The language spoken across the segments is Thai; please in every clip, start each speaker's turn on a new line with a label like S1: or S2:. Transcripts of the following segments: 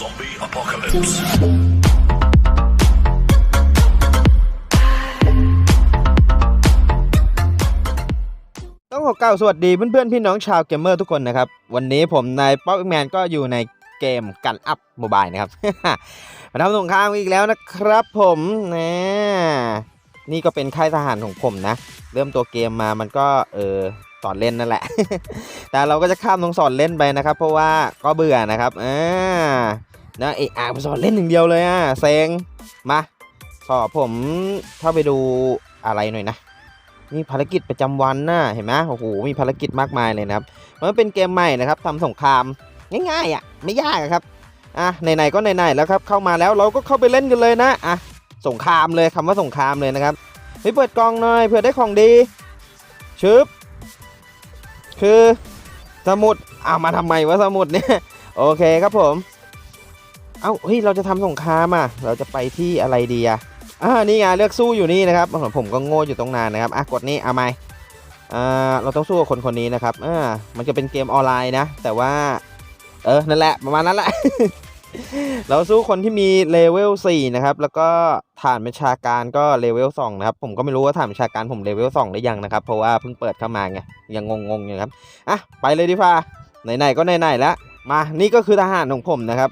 S1: Zombie apocalypse.
S2: ต้องขอกล่าวสวัสดีเพื่อนๆ พี่น้องชาวเกมเมอร์ทุกคนนะครับ วันนี้ผมนายป๊อปแมนก็อยู่ในเกมกันอัพโมบายนะครับ มาทำสงครามอีกแล้วนะครับผมนะนี่ก็เป็นค่ายทหารของผมนะ เริ่มตัวเกมมามันก็เออสอนเล่นนั่นแหละ แต่เราก็จะข้ามตรงสอนเล่นไปนะครับ เพราะว่าก็เบื่อนะครับอ่า นะเอกอ่างสอนเล่นหนึ่งเดียวเลยอะเซงมาขอผมเข้าไปดูอะไรหน่อยนะนี่ภารกิจประจำวันน่ะเห็นไหมโอ้โหมีภารกิจมากมายเลยนะครับ มันเป็นเกมใหม่นะครับทำสงครามง่ายๆอะไม่ยากครับอะไหนๆก็ไหนๆแล้วครับเข้ามาแล้วเราก็เข้าไปเล่นกันเลยนะอะสงครามเลยคำว่าสงครามเลยนะครับเฮ้ยเปิดกล่องหน่อยเผื่อได้ของดีชึบคือสมุดเอามาทำไมวะสมุดเนี่ยโอเคครับผม เอ้าเฮ้ยเราจะทำสงครามอะเราจะไปที่อะไรดีอะอ่านี่ไงเลือกสู้อยู่นี่นะครับผมก็โง่อยู่ตรงนานนะครับอะกดนี้เอาไหมอ่าเราต้องสู้กับคนคนนี้นะครับอ่ามันจะเป็นเกมออนไลน์นะ แต่ว่า เออนั่นแหละประมาณนั้นแหละ เราสู้คนที่มีเลเวล4นะครับ แล้วก็ฐานบัญชาการก็เลเวล2นะครับ ผมก็ไม่รู้ว่าฐานบัญชาการผมเลเวล2ได้ยังนะครับ เพราะว่าเพิ่งเปิดเข้ามาไงยังงงๆอยู่ครับอะไปเลยดีฟ้าไหนๆก็ไหนๆแล้วมานี่ก็คือทหารของผมนะครับ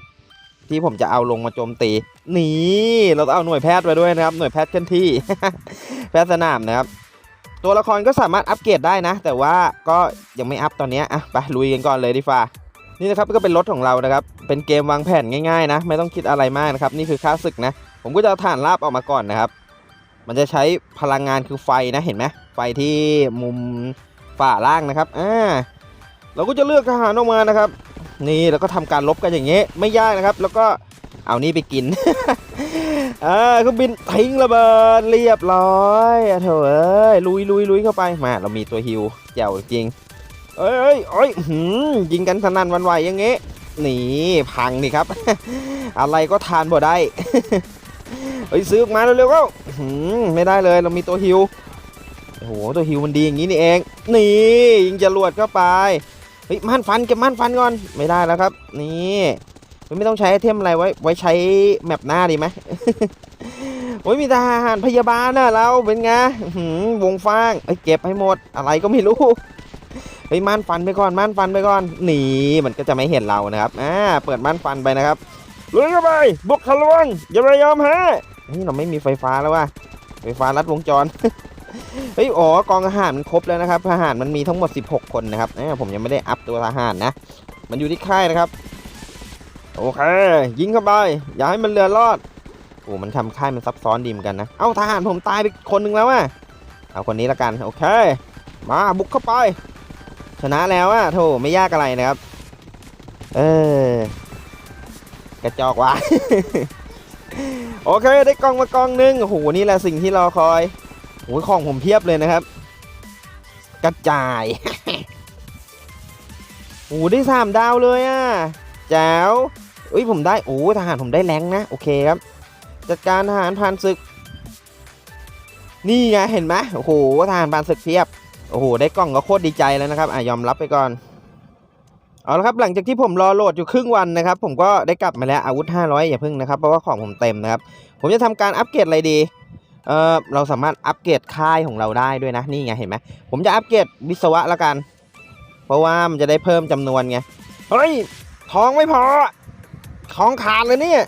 S2: ที่ผมจะเอาลงมาโจมตี นี่เราต้องเอาหน่วยแพทย์ไปด้วยนะครับ หน่วยแพทย์เคลื่อนที่ แพทย์สนามนะครับ ตัวละครก็สามารถอัปเกรดได้นะ แต่ว่าก็ยังไม่อัพตอนนี้อะไปลุยกันก่อนเลยดีฟ้านี่นะครับก็เป็นรถของเรานะครับ เป็นเกมวางแผนง่ายๆนะ ไม่ต้องคิดอะไรมากนะครับ นี่คือค่าศึกนะ ผมก็จะฐานลาบออกมาก่อนนะครับ มันจะใช้พลังงานคือไฟนะเห็นไหมไฟที่มุมฝ่าล่างนะครับ อ่า เราก็จะเลือกทหารออกมานะครับ นี่แล้วก็ทำการลบกันอย่างเงี้ยไม่ยากนะครับ แล้วก็เอานี่ไปกินอ่าเครื่องบินทิ้งระเบิดเรียบร้อยเถอะเอ้ยลุยลุยลุยเข้าไปมา เรามีตัวฮิวแจ๋วจริงเอ้ยเอ้ยเอ้ยหืมยิงกันสนั่นวันไหวอย่างเงี้ยนี่พังนี่ครับ อะไรก็ทานบ่ได้เฮ้ยซื้อมาเร็วๆก็หืมไม่ได้เลยเรามีตัวฮิวโอ้โหตัวฮิวมันดีอย่างนี้นี่เอง นี่ยิงจรวดเข้าไป เฮ้ยม่านฟันเก็บม่านฟันก่อนไม่ได้แล้วครับ นี่ไม่ต้องใช้ไอเทมอะไรไว้ไว้ใช้แมปหน้าดีไหมโอ้ยมีทหารพยาบาลน่ะเราเป็นไงหือวงฟางเอ้เก็บให้หมดอะไรก็ไม่รู้เฮ้ยม่านฟันไปก่อนม่านฟันไปก่อนหนีมันก็จะไม่เห็นเรานะครับอ่าเปิดม่านฟันไปนะครับลุยเข้าไปบุกทะลวงอย่าไปยอมแพ้นี่เราไม่มีไฟฟ้าแล้วว่ะไฟฟ้าลัดวงจร ฮ้ยอ๋อกองทหารมันครบแล้วนะครับทหารมันมีทั้งหมด 16 คนนะครับผมยังไม่ได้อัพตัวทหารนะ มันอยู่ที่ค่ายนะครับ โอเค ยิงเข้าไป อย่าให้มันเรือรอดโอ้มันทำค่ายมันซับซ้อนดีเหมือนกันนะ เอ้าทหารผมตายไปคนหนึ่งแล้วอะเอาคนนี้ละกันโอเค มาบุกเข้าไป ชนะแล้วอะโถไม่ยากอะไรนะครับ เออกระจอกว่ะโอเค ได้กองมากองหนึงโอ้โหนี่แหละสิ่งที่รอคอย โอ้ยของผมเพียบเลยนะครับ กระจายโอ้ได้สามดาวเลยอะแจ๋วอุ้ยผมได้โอ้ทหารผมได้แรงนะโอเคครับ จัดการทหารผ่านศึก นี่ไงเห็นไหมโอ้โหทหารผ่านศึกเพียบโอ้โหได้กล่องก็โคตรดีใจแล้วนะครับอะยอมรับไปก่อนเอาละครับหลังจากที่ผมรอโหลดอยู่ครึ่งวันนะครับ ผมก็ได้กลับมาแล้วอาวุธ 500 อย่าพึ่งนะครับเพราะว่าของผมเต็มนะครับ ผมจะทำการอัปเกรดอะไรดี เออเราสามารถอัปเกรดค่ายของเราได้ด้วยนะนี่ไงเห็นไหมผมจะอัปเกรดวิศวะละกัน เพราะว่ามันจะได้เพิ่มจำนวนไงเฮ้ยทองไม่พอทองขาดเลยเนี่ย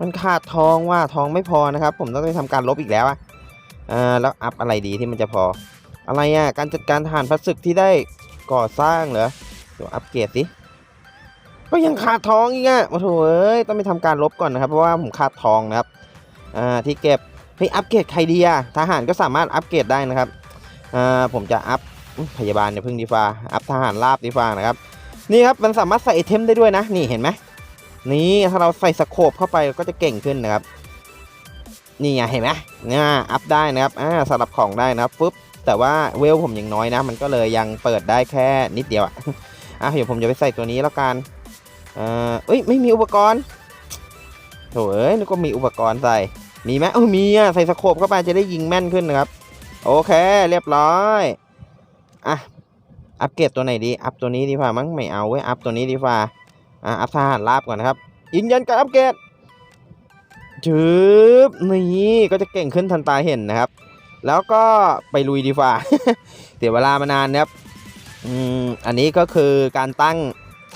S2: มันขาดทองว่าทองไม่พอนะครับ ผมต้องไปทำการลบอีกแล้วอะเออแล้วอัพอะไรดีที่มันจะพอ อะไรอะการจัดการทหารพัสศึกที่ได้ก่อสร้างเหรอเดี๋ยวอัปเกรดสิก็ยังขาดทองอีกอะโอ้โหเอ้ยต้องไปทำการลบก่อนนะครับ เพราะว่าผมขาดทองนะครับอ่าที่เก็บ เฮ้ยอัปเกรดใครดีอะทหารก็สามารถอัปเกรดได้นะครับอ่าผมจะอัพพยาบาลอย่าพึ่งดีฟ้าอัพทหารราบดีฟ้านะครับนี่ครับมันสามารถใส่ไอเทมได้ด้วยนะ นี่เห็นไหมนี่ถ้าเราใส่สโคปเข้าไปก็จะเก่งขึ้นนะครับ นี่ไงเห็นไหมเนี่ยอัพได้นะครับอ่าสลับของได้นะครับปุ๊บแต่ว่าเวลผมยังน้อยนะ มันก็เลยยังเปิดได้แค่นิดเดียวอะอะเดี๋ยวผมจะไปใส่ตัวนี้แล้วกันเอ่อเอ้ยไม่มีอุปกรณ์โถเอ้ยนึกว่ามีอุปกรณ์ใส่ มีไหมเออมีอะใส่สโคปเข้าไปจะได้ยิงแม่นขึ้นนะครับ โอเค เรียบร้อยอะอัปเกรดตัวไหนดี อัพตัวนี้ดีกว่ามั้งไม่เอาเว้ยอัพตัวนี้ดีกว่าอะอัพทหารราบก่อนนะครับยืนยันการอัปเกรดจืบนี่ก็จะเก่งขึ้นทันตาเห็นนะครับ แล้วก็ไปลุยดีฟ้าเสียเวลามานานนะครับอืมอันนี้ก็คือการตั้ง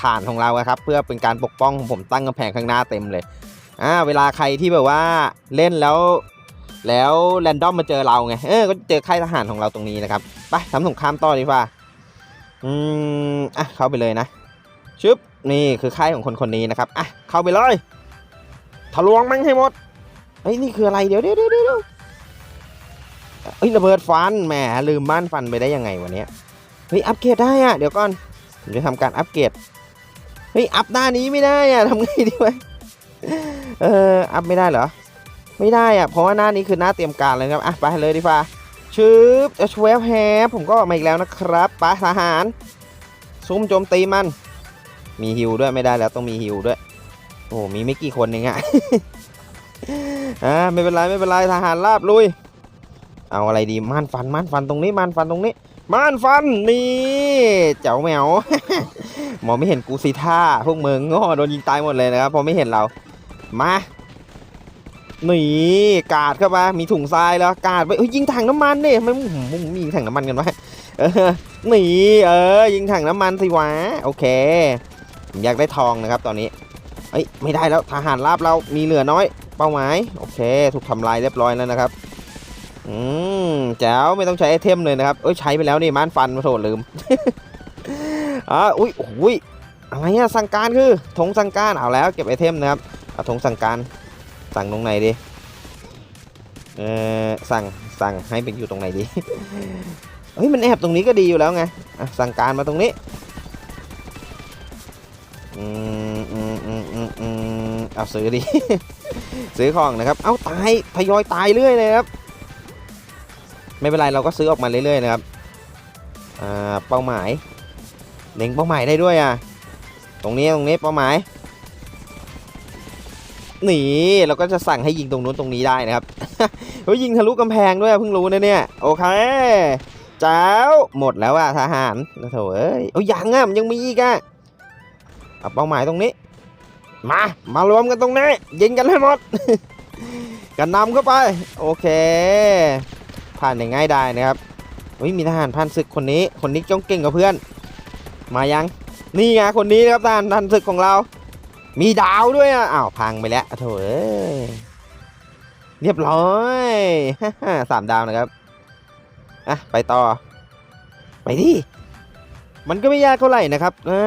S2: ฐานของเราครับ เพื่อเป็นการปกป้องผมตั้งกำแพงข้างหน้าเต็มเลย อ่าเวลาใครที่แบบว่าเล่นแล้ว แล้วแรนดอมมาเจอเราไงเออก็เจอค่ายทหารของเราตรงนี้นะครับไปทำสงครามต่อดีฟ้าอืมอะเข้าไปเลยนะชึบนี่คือค่ายของคนคนนี้นะครับอะเข้าไปเลยทะลวงมันให้หมดเฮ้ยนี่คืออะไรเดี๋ยวเดี๋ยวเดี๋ยวเดี๋ยวเฮ้ยระเบิดฟันแหมลืมบ้านฟันไปได้ยังไงวันนี้เฮ้ยอัปเกรดได้อะเดี๋ยวก่อนผมจะทำการอัปเกรดเฮ้ยอัพหน้านี้ไม่ได้อะทำไงดีวะ เออ อัพไม่ได้เหรอ ไม่ได้อะเพราะว่าหน้านี้คือหน้าเตรียมการเลยครับ อะ ไปเลยดีฟ้าชืบจะช่วยแฮผมก็มาอีกแล้วนะครับไปทหาร ซุ่มโจมตีมัน มีฮิวด้วยไม่ได้แล้วต้องมีฮิวด้วย โอ้มีไม่กี่คนเองอะอ่าไม่เป็นไรไม่เป็นไรทหารราบลุย เอาอะไรดีม่านฟันม่านฟันตรงนี้ม่านฟันตรงนี้ ม่านฟันนี่เจ๋าแมวหมอไม่เห็นกูสิท่าพวกมึงง้อโดนยิงตายหมดเลยนะครับพอไม่เห็นเรามาหนีกาดเข้ามามีถุงทรายแล้วกาดไปเอ้ยยิงถังน้ำมันเนี่ยไมมึงมึงมีถังน้ำมันกันวะเออนี่เออยิงถังน้ำมันสิวะโอเคผมอยากได้ทองนะครับตอนนี้เอ้ยไม่ได้แล้วทหารราบเรามีเหลือน้อย เป้าหมายโอเค ถูกทำลายเรียบร้อยแล้วนะครับ อืมแจ๋วไม่ต้องใช้ไอเทมเลยนะครับ เอ้ยใช้ไปแล้วนี่ม่านฟันมาโถลืมอ่าอุ้ยโอ้ยอะไรอะสั่งการคือธงสั่งการเอาแล้วเก็บไอเทมนะครับเอาธงสั่งการสั่งตรงไหนดีเออสั่งสั่งให้เป็นอยู่ตรงไหนดีเฮ้ยมันแอบตรงนี้ก็ดีอยู่แล้วไงอะสั่งการมาตรงนี้อืมอืมอืมอืมอืมเอาซื้อดิซื้อของนะครับ เอ้าตายทยอยตายเรื่อยเลยครับ ไม่เป็นไรเราก็ซื้อออกมาเรื่อยๆนะครับอ่าเป้าหมายเล็งเป้าหมายได้ด้วยอะตรงนี้ตรงนี้เป้าหมายนี่เราก็จะสั่งให้ยิงตรงนู้นตรงนี้ได้นะครับเฮ้ยยิงทะลุกำแพงด้วยเพิ่งรู้นะเนี่ยโอเคเจ้าหมดแล้วอะทหารโถเอ้ยโอ้ยยังอะมันยังมีอีกอะเอาเป้าหมายตรงนี้ มามารวมกันตรงนี้ยิงกันให้หมด กันนำเข้าไป โอเค ผ่านอย่างง่ายได้นะครับเฮ้ยมีทหารผ่านศึกคนนี้ คนนี้จ้องเก่งกับเพื่อน มายัง นี่ไงคนนี้นะครับทหารผ่านศึกของเรา มีดาวด้วยอะอ้าวพังไปแล้วโถเอ้ยเรียบร้อยสามดาวนะครับอะไปต่อ ไปดิมันก็ไม่ยากเท่าไหร่นะครับอ่า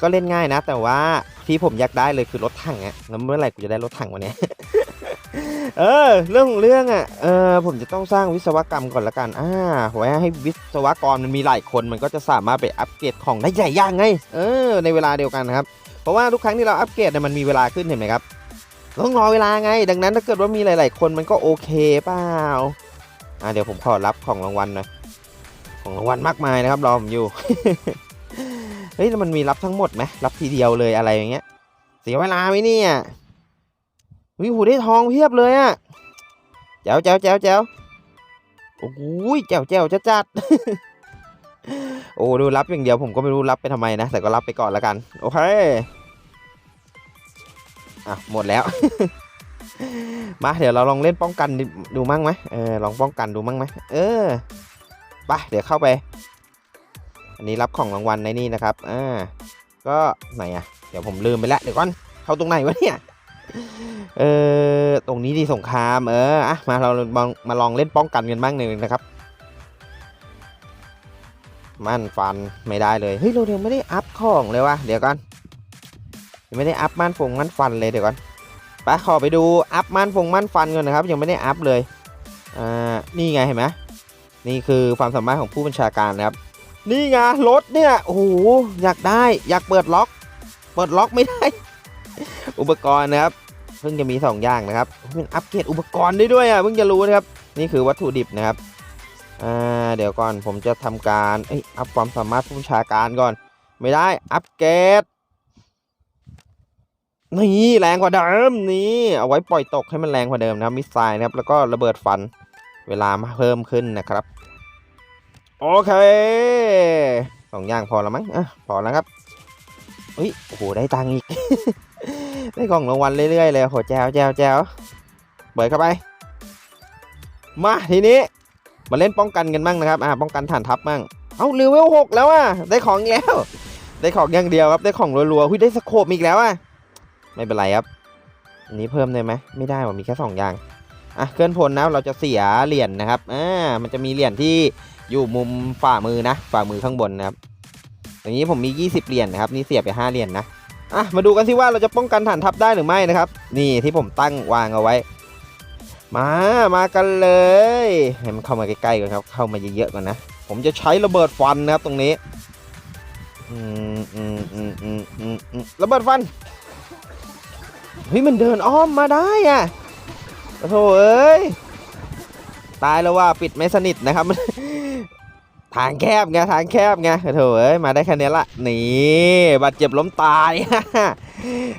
S2: ก็เล่นง่ายนะ แต่ว่าที่ผมอยากได้เลยคือรถถังอะแล้วเมื่อไหร่กูจะได้รถถังวันนี้ เออ เรื่องของเรื่องอะ เออผมจะต้องสร้างวิศวกรรมก่อนละกัน อ่าไว้ให้วิศวกรมันมีหลายคนมันก็จะสามารถไปอัปเกรดของได้ใหญ่ย่างไง เออ ในเวลาเดียวกันนะครับ เพราะว่าทุกครั้งที่เราอัปเกรดเนี่ยมันมีเวลาขึ้นเห็นไหมครับ ต้องรอเวลาไง ดังนั้นถ้าเกิดว่ามีหลาย ๆ คนมันก็โอเคเปล่า อ่าเดี๋ยวผมขอรับของรางวัลหน่อยของรางวัลมากมายนะครับรอผมอยู่ เฮ้ยแล้วมันมีรับทั้งหมดไหมรับทีเดียวเลยอะไรอย่างเงี้ย เสียเวลาไหมเนี่ย วิหูได้ทองเพียบเลยอะแจ๋วแจ๋วแจ๋วแจ๋วโอ้โหแจ๋วแจ๋วจะจัดโอ้ดูรับอย่างเดียวผมก็ไม่รู้รับไปทำไมนะ แต่ก็รับไปก่อนแล้วกัน โอเคอะหมดแล้ว มาเดี๋ยวเราลองเล่นป้องกันดูมั่งไหมเออลองป้องกันดูมั่งไหมเออไปเดี๋ยวเข้าไป อันนี้รับของรางวัลในนี่นะครับอ่าก็ไหนอะเดี๋ยวผมลืมไปแล้วเดี๋ยวก่อนเข้าตรงไหนวะเนี่ย เออตรงนี้ดีสงครามเอออะมาเรามาลองเล่นป้องกันกันบ้างหนึ่งนะครับ มั่นฟันไม่ได้เลยเฮ้ยเราเดียังไม่ได้อัพของเลยวะเดี๋ยวก่อนไม่ได้อัพมั่นฟงมั่นฟันเลยเดี๋ยวก่อนไปขอไปดูอัพมั่นฟงมั่นฟันก่อนนะครับ ยังไม่ได้อัพเลยอ่านี่ไงเห็นไหมนี่คือความสามารถของผู้บัญชาการนะครับ นี่ไงรถเนี่ยโอ้โหอยากได้อยากเปิดล็อก เปิดล็อกไม่ได้ อุปกรณ์นะครับเพิ่งจะมี 2 อย่างนะครับเพิ่งอัปเกรดอุปกรณ์ได้ด้วยอะเพิ่งจะรู้นะครับนี่คือวัตถุดิบนะครับอ่าเดี๋ยวก่อนผมจะทำการเอ้ยอัพความสามารถผู้ชาการก่อน ไม่ได้อัปเกรดนี่แรงกว่าเดิมนี่เอาไว้ปล่อยตกให้มันแรงกว่าเดิมนะครับมิสไซล์นะครับแล้วก็ระเบิดฟันเวลามาเพิ่มขึ้นนะครับโอเคสองอย่างพอแล้วมั้งอะพอแล้วครับเฮ้ยโอ้โหได้ตังค์อีก ได้ของรางวัลเรื่อยๆเลยโหแจวแจวแจวเปิดเข้าไป มาทีนี้ มาเล่นป้องกันกันบ้างนะครับ อ่า ป้องกันฐานทัพบ้าง เอ้าเลเวลหกแล้วอะ ได้ของอีกแล้ว ได้ของอย่างเดียวครับ ได้ของรัวๆหุ้ยได้สโคปอีกแล้วอะ ไม่เป็นไรครับ อันนี้เพิ่มได้ไหม ไม่ได้ว่ามีแค่สองอย่าง อะ เคลื่อนพลนะ เราจะเสียเหรียญนะครับ อ่า มันจะมีเหรียญที่อยู่มุมฝ่ามือนะ ฝ่ามือข้างบนนะครับ อย่างนี้ผมมี 20 เหรียญนะครับ นี่เสียไป5เหรียญนะ อะมาดูกันสิว่าเราจะป้องกันฐานทัพได้หรือไม่นะครับ นี่ที่ผมตั้งวางเอาไว้ มามากันเลยให้มันเข้ามาใกล้ๆก่อนครับ เข้ามาเยอะๆก่อนนะ ผมจะใช้ระเบิดฟันนะครับตรงนี้อืมอืมอืมอืมอืมอืมระเบิดฟันเฮ้ยมันเดินอ้อมมาได้อะโอ้โถเอ้ยตายแล้วว่าปิดไม่สนิทนะครับ ทางแคบไงทางแคบไงโอ้โถเอ้ยมาได้แค่นี้ละนี่บาดเจ็บล้มตาย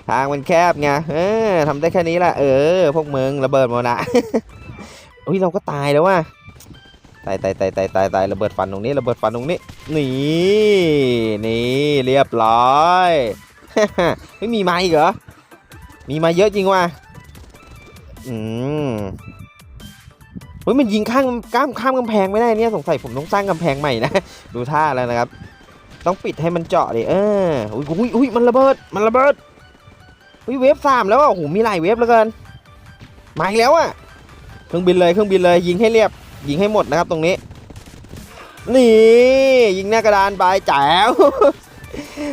S2: ทางมันแคบไงเออทำได้แค่นี้ละเออ พวกมึงระเบิดหมดนะอุ้ยเราก็ตายแล้วว่ะตายตายตายตายตายตายระเบิดฟันตรงนี้ระเบิดฟันตรงนี้นี่นี่เรียบร้อยไม่มีไม้เหรอมีมาเยอะจริงว่ะอืม เฮ้ยมันยิงข้างข้ามข้ามกำแพงไม่ได้เนี่ยสงสัยผมต้องสร้างกำแพงใหม่นะ ดูท่าแล้วนะครับ ต้องปิดให้มันเจาะดิเอออุ้ยอุ้ยอุ้ยมันระเบิดมันระเบิดอุ้ยเวฟสามแล้วอะโอ้โหมีหลายเวฟเหลือเกินมาอีกแล้วอะเครื่องบินเลยเครื่องบินเลยยิงให้เรียบ ยิงให้หมดนะครับตรงนี้ นี่ยิงหน้ากระดานบายแจ๋ว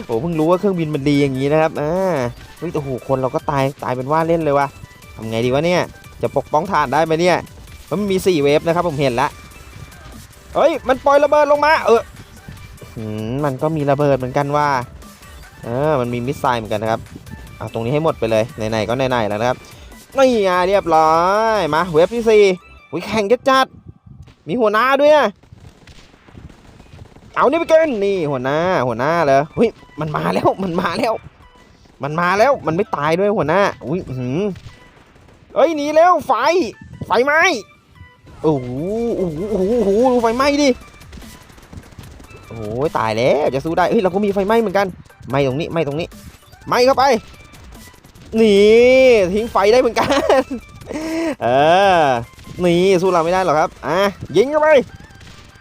S2: โอ้เพิ่งรู้ว่าเครื่องบินมันดีอย่างนี้นะครับอ่าเฮ้ยโอ้โหคนเราก็ตายตายเป็นว่าเล่นเลยว่ะทำไงดีวะเนี่ยจะปกป้องฐานได้ไหมเนี่ย มันมีสี่เวฟนะครับผมเห็นละเฮ้ย มันปล่อยระเบิดลงมา เออมันก็มีระเบิดเหมือนกันว่า เออ มันมีมิสไซล์เหมือนกันนะครับเอาตรงนี้ให้หมดไปเลย ไหนๆ ก็ไหนๆ แล้วนะครับ นี่ไงเรียบร้อย มาเวฟที่สี่อุ้ยแข่งจัดๆมีหัวหน้าด้วย เอานี่ไปกันนี่หัวหน้า หัวหน้าเลยเฮ้ย มันมาแล้ว มันมาแล้ว มันมาแล้ว มันไม่ตายด้วยหัวหน้า อุ้ยหือเอ้ยหนีแล้วไฟ ไฟไหม้ โอ้โหโอ้โหโอ้โหดูไฟไหม้ดิโอ้ยตายแล้วจะสู้ได้เฮ้ยเราก็มีไฟไหม้เหมือนกันไหม้ตรงนี้ไหม้ตรงนี้ไหม้เข้าไปนี่ทิ้งไฟได้เหมือนกันเออนี่สู้เราไม่ได้หรอกครับอะยิงเข้าไป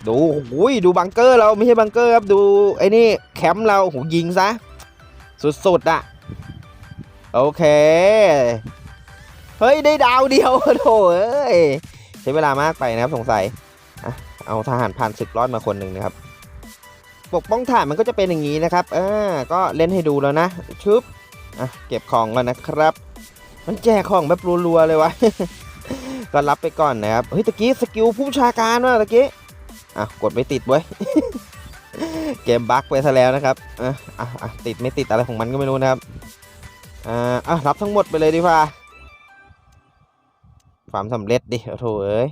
S2: ดูโอ้ยดูบังเกอร์เราไม่ใช่บังเกอร์ครับดูไอ้นี่แคมป์เราโหยิงซะสุดๆอะโอเคเฮ้ยได้ดาวเดียวโถเอ้ย ช้เวลามากไปนะครับ สงสัยอะเอาทหารผ่านศึกรอดมาคนหนึ่งนะครับ ปกป้องฐานมันก็จะเป็นอย่างนี้นะครับอ่าก็เล่นให้ดูแล้วนะชึบอะเก็บของก่อนนะครับ มันแจกของแบบรัวๆเลยวะก็รับไปก่อนนะครับเฮ้ยตะกี้สกิลผู้ชาการว่ะตะกี้อะกดไม่ติดเว้ยเกมบั๊กไปซะแล้วนะครับอะอะอะติดไม่ติดอะไรของมันก็ไม่รู้นะครับอ่าอะรับทั้งหมดไปเลยดีกว่า ความสำเร็จดิโอ้โถเอ้ย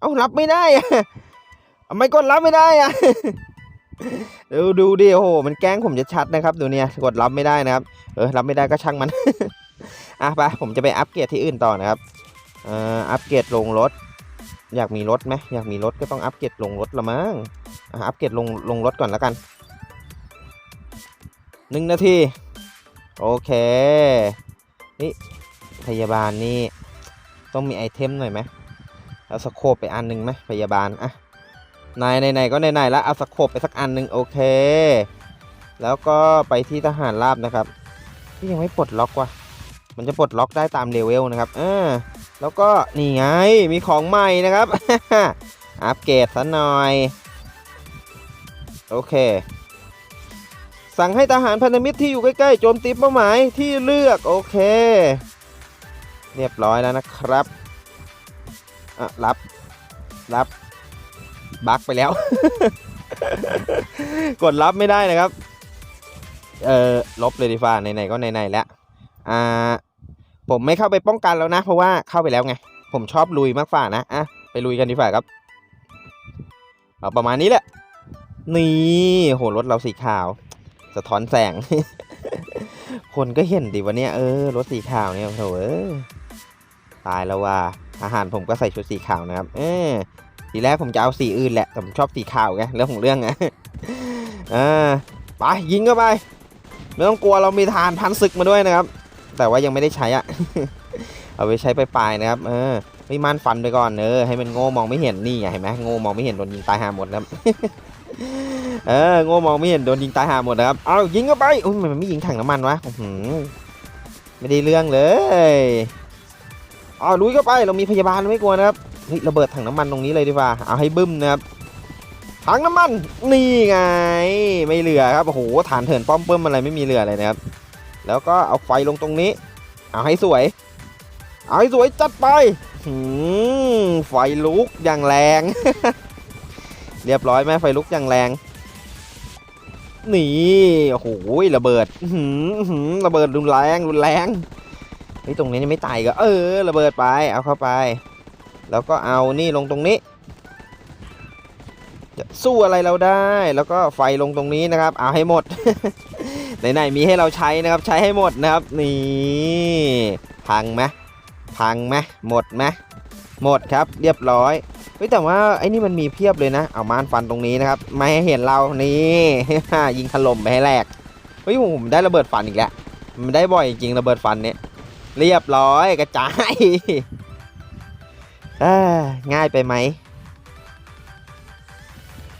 S2: เอารับไม่ได้อะทำไมกดรับไม่ได้อะดูดูดิโอ้โหมันแกล้งผมจะชัดนะครับดูเนี่ยกดรับไม่ได้นะครับ เออรับไม่ได้ก็ช่างมันอะไปผมจะไปอัปเกรดที่อื่นต่อนะครับเอ่ออัปเกรดลงรถ อยากมีรถไหมอยากมีรถก็ต้องอัปเกรดลงรถละมั้งอะอัปเกรดลงลงรถก่อนแล้วกันหนึ่งนาที โอเค นี่พยาบาลนี่ ต้องมีไอเทมหน่อยไหมเอาสโคปไปอันหนึ่งไหมพยาบาลอะนายไหนๆก็ไหนๆแล้วเอาสโคปไปสักอันหนึ่งโอเค แล้วก็ไปที่ทหารราบนะครับที่ยังไม่ปลดล็อกว่ะมันจะปลดล็อกได้ตามเลเวลนะครับอ่าแล้วก็นี่ไงมีของใหม่นะครับอัปเกรดซะหน่อย โอเค สั่งให้ทหารพันธมิตรที่อยู่ใกล้ๆโจมตีเป้าหมายที่เลือก โอเค เรียบร้อยแล้วนะครับอะรับ รับบักไปแล้ว กดรับไม่ได้นะครับ เออลบเลยดีฟ้าไหนๆก็ไหนๆแล้ว อ่า ผมไม่เข้าไปป้องกันแล้วนะ เพราะว่าเข้าไปแล้วไง ผมชอบลุยมากฝ่านะ อะ ไปลุยกันดีฝ่าครับ เอาประมาณนี้แหละ นี่ โห รถเราสีขาว สะท้อนแสง คนก็เห็นดิวะเนี่ย เออ รถสีขาวเนี่ยโถเอ้ย ตายแล้วว่าอาหารผมก็ใส่ชุดสีขาวนะครับ เออทีแรกผมจะเอาสีอื่นแหละแต่ผมชอบสีขาวไงเรื่องของเรื่องไงอ่าไปยิงเข้าไปไม่ต้องกลัวเรามีทานพันศึกมาด้วยนะครับ แต่ว่ายังไม่ได้ใช้อะเอาไปใช้ไปปลายนะครับ เออเฮ้ม่านฟันไปก่อนเออให้มันโง่มองไม่เห็นนี่ไงเห็นไหมโง่มองไม่เห็นโดนยิงตายหาหมดนะครับเออโง่มองไม่เห็นโดนยิงตายหาหมดนะครับเอายิงเข้าไปอุ้ยมันไม่ยิงถังน้ำมันวะไม่ได้เรื่องเลย อ๋อลุยเข้าไปเรามีพยาบาลไม่กลัวนะครับเฮ้ยระเบิดถังน้ำมันตรงนี้เลยดีกว่าเอาให้บึ้มนะครับถังน้ำมันนี่ไงไม่เหลือครับโอ้โหฐานเถินป้อมเปิ้มอะไรไม่มีเหลือเลยนะครับ แล้วก็เอาไฟลงตรงนี้ เอาให้สวย เอาให้สวยจัดไปหไฟลุกอย่างแรง เรียบร้อยไหมไฟลุกอย่างแรงนี่โอ้โหระเบิดหืออื้อหือระเบิดรุนแรงรุนแรง เฮ้ยตรงนี้ไม่ตายก็เออระเบิดไปเอาเข้าไป แล้วก็เอานี่ลงตรงนี้จะสู้อะไรเราได้ แล้วก็ไฟลงตรงนี้นะครับ เอาให้หมดไหนๆมีให้เราใช้นะครับใช้ให้หมดนะครับนี่พังไหมพังไหมหมดไหมหมดครับเรียบร้อยเฮ้ยแต่ว่าไอ้นี่มันมีเพียบเลยนะ เอาม่านฟันตรงนี้นะครับไม่ให้เห็นเรานี่ยิงถล่มไปให้แหลกเฮ้ยผมได้ระเบิดฟันอีกแล้วมันได้บ่อยจริงระเบิดฟันเนี่ย เรียบร้อยกระจายง่ายไปไหม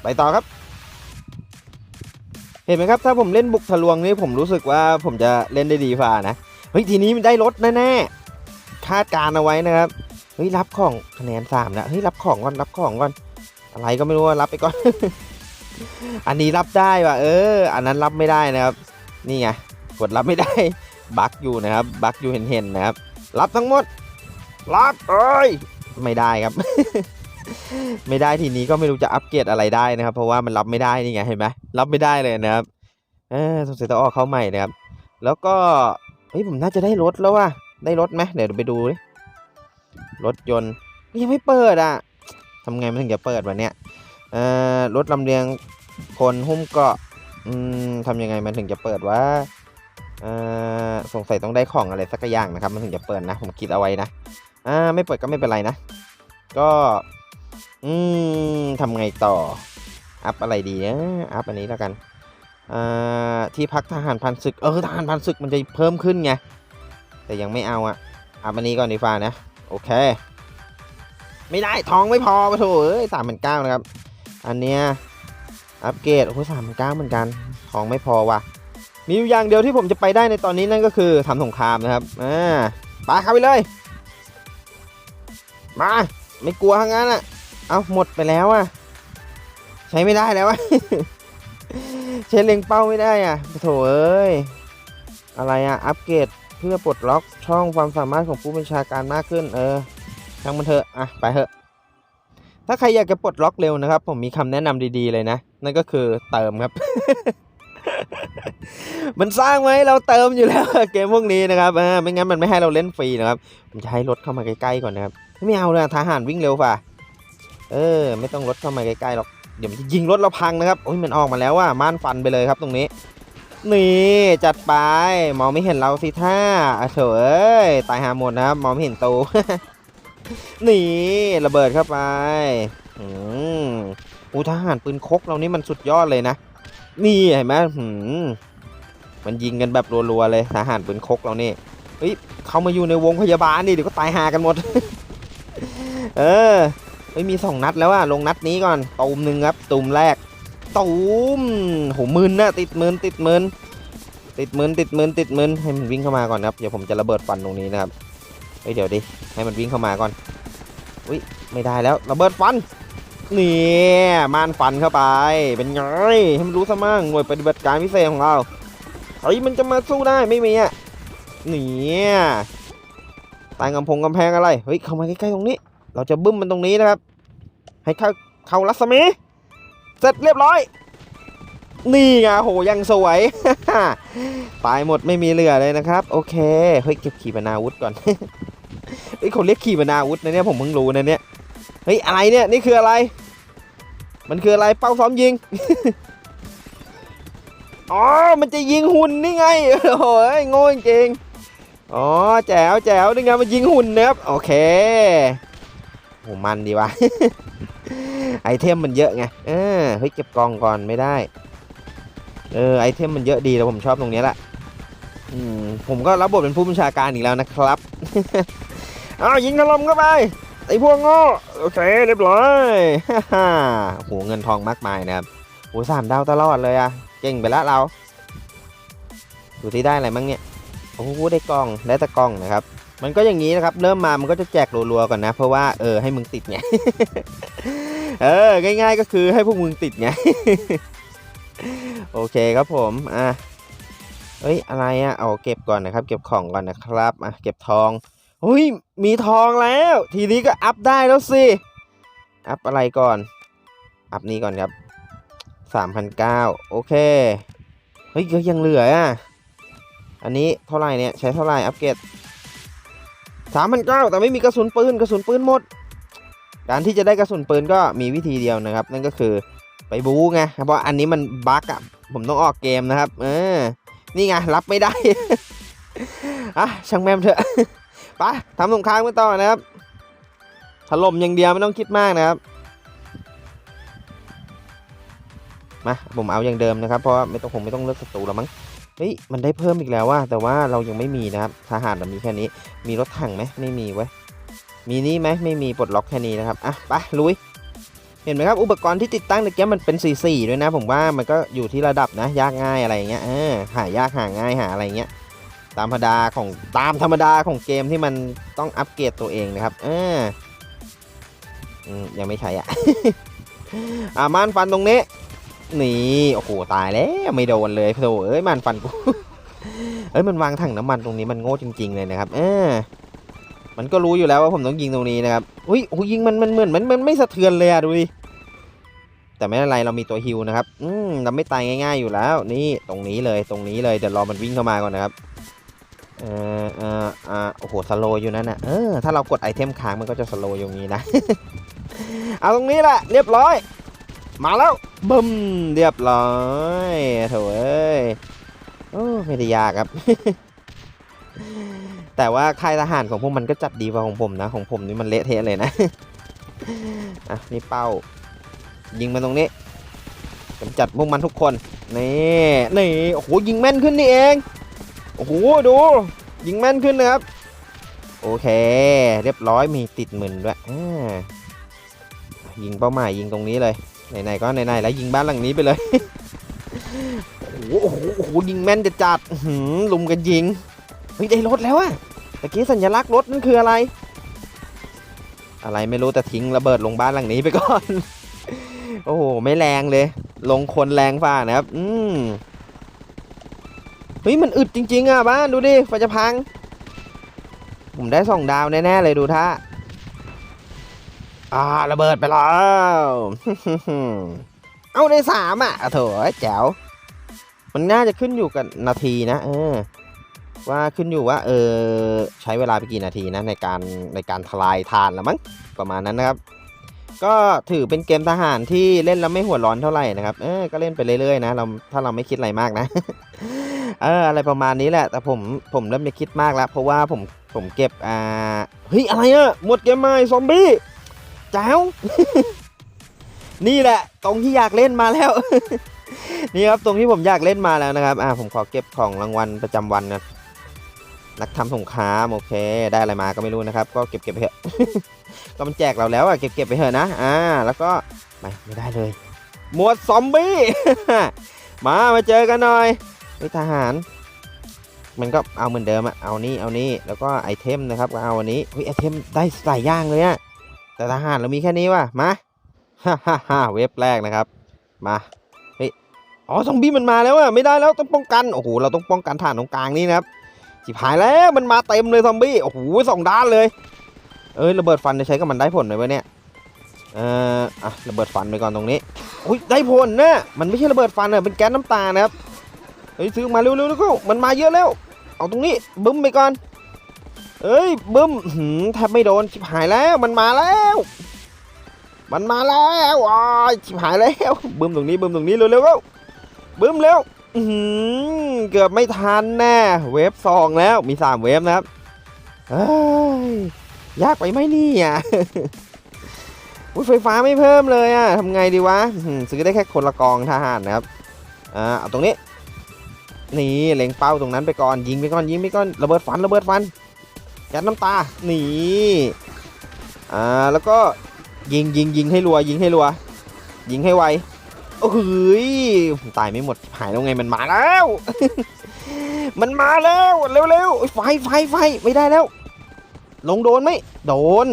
S2: ไปต่อครับ เห็นไหมครับ ถ้าผมเล่นบุกทะลวงนี่ผมรู้สึกว่าผมจะเล่นได้ดีฝ่านะ เฮ้ย ทีนี้มันได้รถแน่ๆคาดการเอาไว้นะครับ เฮ้ย รับของคะแนนสามนะเฮ้ย รับของก่อน รับของก่อน อะไรก็ไม่รู้รับไปก่อน อันนี้รับได้ว่ะ เออ อันนั้นรับไม่ได้นะครับ นี่ไงกดรับไม่ได้ บักอยู่นะครับ บักอยู่เห็นๆนะครับ รับทั้งหมด รับเอ้ยไม่ได้ครับ ไม่ได้ทีนี้ก็ไม่รู้จะอัปเกรดอะไรได้นะครับ เพราะว่ามันรับไม่ได้นี่ไงเห็นไหมรับไม่ได้เลยนะครับเออสงสัยต้องออกเข้าใหม่นะครับ แล้วก็เฮ้ยผมน่าจะได้รถแล้วว่ะได้รถไหมเดี๋ยวไปดูดิรถยนต์ยังไม่เปิดอะทำไงมันถึงจะเปิดวะเนี่ยเอ่อรถลำเลียงคนหุ้มเกาะอืมทำยังไงมันถึงจะเปิดวะ สงสัยต้องได้ของอะไรสักอย่างนะครับ มันถึงจะเปิดนะ ผมคิดเอาไว้นะอ่าไม่เปิดก็ไม่เป็นไรนะ ก็ อืมทำไงต่อ อัพอะไรดีนะอัพอันนี้แล้วกันอ่าที่พักทหารพันศึก เออทหารพันศึกมันจะเพิ่มขึ้นไง แต่ยังไม่เอาอะอัพอันนี้ก่อนดีฟ้านะ โอเค ไม่ได้ทองไม่พอปะโถเอ้ยสามพันเก้านะครับ อันเนี้ยอัปเกรดโอ้โหสามพันเก้าเหมือนกัน ทองไม่พอว่ะ มีอยู่อย่างเดียวที่ผมจะไปได้ในตอนนี้นั่นก็คือทำสงครามนะครับอ่าไปเข้าไปเลย มา ไม่กลัวทั้งนั้นอะ เอาหมดไปแล้วอะ ใช้ไม่ได้แล้วอะใช้เล็งเป้าไม่ได้อะโถเอ้ย อะไรอะ อัปเกรดเพื่อปลดล็อกช่องความสามารถของผู้บัญชาการมากขึ้น เออช่างมันเถอะ อะ ไปเถอะ ถ้าใครอยากจะปลดล็อกเร็วนะครับ ผมมีคำแนะนำดีๆเลยนะ นั่นก็คือเติมครับ มันสร้างไว้ให้เราเติมอยู่แล้วเกมพวกนี้นะครับไม่งั้นมันไม่ให้เราเล่นฟรีนะครับผมจะให้รถเข้ามาใกล้ๆก่อนนะครับไม่เอาเลยทหารวิ่งเร็วฝ่าเออ ไม่ต้องรถเข้ามาใกล้ๆหรอกเดี๋ยวมันจะยิงรถเราพังนะครับโอ้ยมันออกมาแล้วว่าม่านฟันไปเลยครับตรงนี้นี่จัดไปมองไม่เห็นเราสิท่าเถอะเอ้ยตายหาหมดนะครับมองไม่เห็นตูนี่ระเบิดเข้าไปอืมอูทหารปืนคกเรานี่มันสุดยอดเลยนะ นี่เห็นไหมหืมมันยิงกันแบบรัวๆเลยทหารปืนคกเรานี่เฮ้ยเขามาอยู่ในวงพยาบาลนี่เดี๋ยวก็ตายหากันหมด เออเฮ้ยมีสองนัดแล้วอะลงนัดนี้ก่อนตูมหนึ่งครับตูมแรกตูมโหมืนนะติดมืนติดมืนติดมืนติดมืนติดมืนให้มันวิ่งเข้ามาก่อนครับเดี๋ยวผมจะระเบิดฟันตรงนี้นะครับเฮ้ยเดี๋ยวดิให้มันวิ่งเข้ามาก่อนอุ้ยไม่ได้แล้วระเบิดฟัน นี่ม่านฟันเข้าไป เป็นไงให้มันรู้ซะมั่งหน่วยปฏิบัติการพิเศษของเราเฮ้ยมันจะมาสู้ได้ไม่มีอะเนี่ยตายกำพงกำแพงอะไรเฮ้ยเข้ามาใกล้ๆตรงนี้ เราจะบึ้มมันตรงนี้นะครับ ให้เข้าเข้ารัศมีเสร็จเรียบร้อย นี่ไงโหยังสวย ตายหมดไม่มีเหลือเลยนะครับ โอเคเฮ้ยเก็บขีปนาวุธก่อนเฮ้ยเขาเรียกขีปนาวุธนะเนี่ยผมเพิ่งรู้นะเนี่ย เฮ้ยอะไรเนี่ยนี่คืออะไร มันคืออะไรเป้าซ้อมยิง อ๋อ มันจะยิงหุ่นนี่ไง โอ้ยโง่จริงอ๋อแจ๋วแจ๋วนี่ไงมันยิงหุ่นนะครับโอเคโหมันดีวะไอเทมมันเยอะไงเออเฮ้ยเก็บกองก่อนไม่ได้ เออไอเทมมันเยอะดีแล้วผมชอบตรงนี้แหละอืมผมก็รับบทเป็นผู้บัญชาการอีกแล้วนะครับ อ้าวยิงถล่มเข้าไป ไอ้พวกโง่โอเคเรียบร้อยฮ่าๆโหเงินทองมากมายนะครับโหสามดาวตลอดเลยอะเก่งไปละเราดูที่ได้อะไรมั่งเนี่ยโอ้โหได้กล้องได้ต่กล้องนะครับ มันก็อย่างนี้นะครับ เริ่มมามันก็จะแจกรัวๆก่อนนะ เพราะว่าเออให้มึงติดไงเออง่าย ๆ ก็คือให้พวกมึงติดไงโอเคครับผมอะเฮ้ยอะไรอะเอาเก็บก่อนนะครับ เก็บของก่อนนะครับอะเก็บทอง เฮ้ย มีทองแล้ว ทีนี้ก็อัพได้แล้วสิ อัพอะไรก่อน อัพนี้ก่อนครับ3,009โอเค เฮ้ยยังเหลืออะ อันนี้เท่าไหร่เนี่ย ใช้เท่าไหร่อัพเกรด3,009แต่ไม่มีกระสุนปืน กระสุนปืนหมด การที่จะได้กระสุนปืนก็มีวิธีเดียวนะครับ นั่นก็คือไปบู๊ไง เพราะอันนี้มันบั๊กอะ ผมต้องออกเกมนะครับ เออ นี่ไง รับไม่ได้ อะ ช่างแม่มเถอะ ไปทำสงครามกันต่อนะครับถล่มอย่างเดียวไม่ต้องคิดมากนะครับมาผมเอาอย่างเดิมนะครับ เพราะว่าไม่ต้องคงไม่ต้องเลือกศัตรูแล้วมั้งเฮ้ยมันได้เพิ่มอีกแล้วว่าแต่ว่าเรายังไม่มีนะครับทหารเรามีแค่นี้ มีรถถังไหมไม่มีเว้ยมีนี่ไหมไม่มีปลดล็อกแค่นี้นะครับอะไปลุยเห็นไหมครับอุปกรณ์ที่ติดตั้งตะเกียบมันเป็น4 4ด้วยนะ ผมว่ามันก็อยู่ที่ระดับนะ ยากง่ายอะไรอย่างเงี้ยเออหายากหาง่ายหาอะไรเงี้ย ตามธรรมดาของตามธรรมดาของเกมที่มันต้องอัปเกรดตัวเองนะครับเอออืมยังไม่ใช่อะ อ่าม่านฟันตรงนี้ นี่โอ้โหตายแล้วไม่โดนเลยโธ่เอ้ยม่านฟันกูเอ้ยมันวางถังน้ำมันตรงนี้มันโง่จริง ๆเลยนะครับเออมันก็รู้อยู่แล้วว่าผมต้องยิงตรงนี้นะครับ อุ้ยโอ้ยยิงมันมันเหมือนมันมันไม่สะเทือนเลยอะดูดิแต่ไม่เป็นไรเรามีตัวฮิวนะครับ อืมเราไม่ตายง่าย ๆอยู่แล้ว นี่ตรงนี้เลยตรงนี้เลยเดี๋ยวรอมันวิ่งเข้ามาก่อนนะครับ เออเอออ่าโอ้โหสโลอยู่นั่นน่ะเออถ้าเรากดไอเทมค้างมันก็จะสโลอยู่างนี้นะ เอาตรงนี้แหละเรียบร้อย มาแล้วบึ้มเรียบร้อยโถ่เอ้ยโอ้ไม่ได้ยากครับ แต่ว่าค่ายทหารของพวกมันก็จัดดีกว่าของผมนะ ของผมนี่มันเละเทะเลยนะอะนี่เป้า ยิงมาตรงนี้กำจัดพวกมันทุกคนนี่นี่โอ้โหยิงแม่นขึ้นนี่เอง โอ้โหดู ยิงแม่นขึ้นนะครับ โอเค เรียบร้อยมีติดหมื่นด้วยยิงเป้าหมายยิงตรงนี้เลยไหนๆก็ไหนๆแล้วยิงบ้านหลังนี้ไปเลยโอ้โหโอ้โหยิงแม่นจะจัดหือลุมกันยิงเฮ้ยได้รถแล้วอะตะกี้สัญลักษณ์รถนั่นคืออะไร อะไรไม่รู้แต่ทิ้งระเบิดลงบ้านหลังนี้ไปก่อน โอ้โหไม่แรงเลย ลงคนแรงฝ่านะครับ อืม ฮ้ยมันอึดจริง ๆ อะบ้านดูดิไฟจะพัง ผมได้สองดาวแน่ ๆ เลยดูท่าอ่าระเบิดไปแล้ว เอาได้สามอะโถแจ๋วมันน่าจะขึ้นอยู่กับนาทีนะเออว่าขึ้นอยู่ว่าเออใช้เวลาไปกี่นาทีนะในการในการทลายทานละมั้งประมาณนั้นนะครับ ก็ถือเป็นเกมทหารที่เล่นแล้วไม่หัวร้อนเท่าไหร่นะครับเออก็เล่นไปเรื่อยๆนะเราถ้าเราไม่คิดอะไรมากนะ เอออะไรประมาณนี้แหละ แต่ผมผมเริ่มจะคิดมากแล้วเพราะว่าผมผมเก็บอ่าเฮ้ยอะไรอะหมดเกมใหม่ซอมบี้แจ๋วนี่แหละ ตรงที่อยากเล่นมาแล้ว นี่ครับตรงที่ผมอยากเล่นมาแล้วนะครับอ่าผมขอเก็บของรางวัลประจำวันนะนักทำสงครามโอเค ได้อะไรมาก็ไม่รู้นะครับ ก็เก็บเก็บไปเถอะก็มันแจกเราแล้วอะเก็บเก็บไปเถอะนะอ่า แล้วก็ไม่ไม่ได้เลย หมวดซอมบี้มามาเจอกันหน่อย เฮ้ยทหาร มันก็เอาเหมือนเดิมอะเอานี่เอานี่แล้วก็ไอเทมนะครับก็เอาอันนี้เฮ้ยไอเทมได้หลายย่างเลยอะแต่ทหารเรามีแค่นี้ว่ะมาฮ่าฮ่าฮ่าเว็บแรกนะครับ มาเฮ้ยอ๋อซอมบี้มันมาแล้วอะไม่ได้แล้วต้องป้องกันโอ้โหเราต้องป้องกันฐานตรงกลางนี่นะครับจิบหายแล้วมันมาเต็มเลยซอมบี้โอ้โหสองด้านเลย เอ้ยระเบิดฟันจะใช้กับมันได้ผลไหมวะเนี่ยเอ่ออะระเบิดฟันไปก่อนตรงนี้อุ้ยได้ผลนะมันไม่ใช่ระเบิดฟันอะเป็นแก๊สน้ำตานะครับ เฮ้ยซื้อมาเร็วๆแล้วก็มันมาเยอะแล้ว เอาตรงนี้บึ้มไปก่อนเอ้ยบึ้มหืมแทบไม่โดนชิบหายแล้วมันมาแล้ว มันมาแล้วอ้ายชิบหายแล้วบึ้มตรงนี้บึ้มตรงนี้เร็วๆแล้วบึ้มเร็วหือเกือบไม่ทันแน่เวฟสองแล้วมีสามเวฟนะครับเฮ้ยยากไปไหมนี่ยอุ๊ยไฟฟ้าไม่เพิ่มเลยอะทำไงดีวะซื้อได้แค่คนละกองทหารนะครับอ่าเอาตรงนี้ นี่เล็งเป้าตรงนั้นไปก่อนยิงไปก่อนยิงไปก่อนระเบิดฟันระเบิดฟันยัดน้ำตาหนีอ่าแล้วก็ยิงยิงยิงให้รัวยิงให้รัว ยิงให้ไวโอ้โหยตายไม่หมดหายแล้วไงมันมาแล้ว มันมาแล้วเร็วๆไฟไฟไฟไม่ได้แล้ว ลงโดนไหมโดน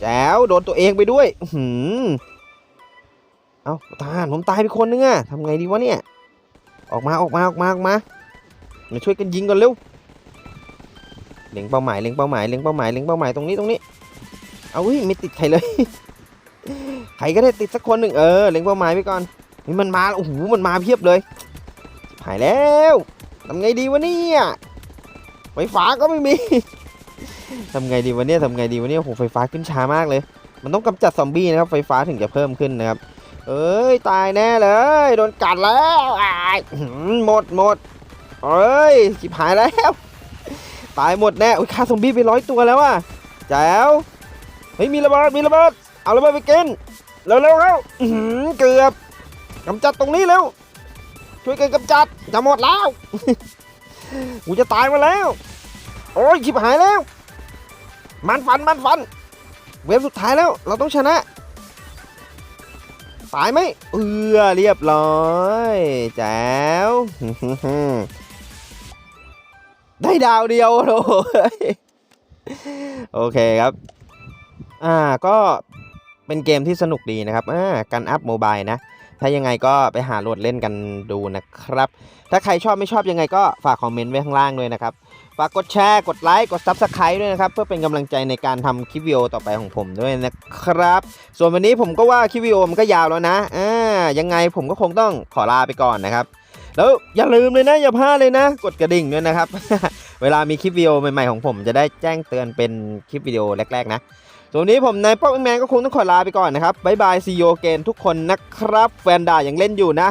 S2: แจ๋วโดนตัวเองไปด้วยอื้อหือเอาทหาผมตายไปคนนึงอะทำไงดีวะเนี่ย ออกมาออกมาออกมาออกมามาช่วยกันยิงก่อนเร็วเล็งเป้าหมายเล็งเป้าหมายเล็งเป้าหมายเล็งเป้าหมายตรงนี้ตรงนี้ เอาเฮ้ยไม่ติดใครเลย ใครก็ได้ติดสักคนหนึ่งเออเล็งเป้าหมายไปก่อนนี่มันมาโอ้โหมันมาเพียบเลยหายแล้วทำไงดีวะเนี่ยไฟฟ้าก็ไม่มีทำไงดีวะเนี่ยทำไงดีวะเนี่ยโอ้โหไฟฟ้าขึ้นช้ามากเลย มันต้องกำจัดซอมบี้นะครับไฟฟ้าถึงจะเพิ่มขึ้นนะครับ เอ้ยตายแน่เลยโดนกัดแล้วอ้ายอื้อหือหมดหมดเอ้ยชิบหายแล้ว ตายหมดแน่โอ้ยฆ่าซอมบี้ไปร้อยตัวแล้วอะแจ๋วเฮ้ยมีระเบิดมีระเบิดเอาระเบิดไปกินเร็วเร็วเข้าอื้อหือเกือบกำจัดตรงนี้เร็วช่วยกันกำจัดจะหมดแล้วกูจะตายมาแล้ว โอ้ยชิบหายแล้ว มันฟันมันฟัน เวฟสุดท้ายแล้ว เราต้องชนะ ตายไหมเออเรียบร้อยแจ๋วได้ดาวเดียวโอยโอเคครับ อ่าก็เป็นเกมที่สนุกดีนะครับอ่ากันอัพโมบายนะ ถ้ายังไงก็ไปหาโหลดเล่นกันดูนะครับ ถ้าใครชอบไม่ชอบยังไงก็ฝากคอมเมนต์ไว้ข้างล่างด้วยนะครับ ฝากกดแชร์ กดไลค์ กด Subscribe ด้วยนะครับ เพื่อเป็นกำลังใจในการทำคลิปวิดีโอต่อไปของผมด้วยนะครับ ส่วนวันนี้ผมก็ว่าคลิปวิดีโอมันก็ยาวแล้วนะอ่ายังไงผมก็คงต้องขอลาไปก่อนนะครับ แล้วอย่าลืมเลยนะ อย่าพลาดเลยนะ กดกระดิ่งด้วยนะครับ เวลามีคลิปวิดีโอใหม่ๆของผมจะได้แจ้งเตือนเป็นคลิปวิดีโอแรก ๆ นะส่วนนี้ผมนายป๊อกแมนก็คงต้องขอลาไปก่อนนะครับบายบายซีโอเกนทุกคนนะครับ แฟนด่ายังเล่นอยู่นะ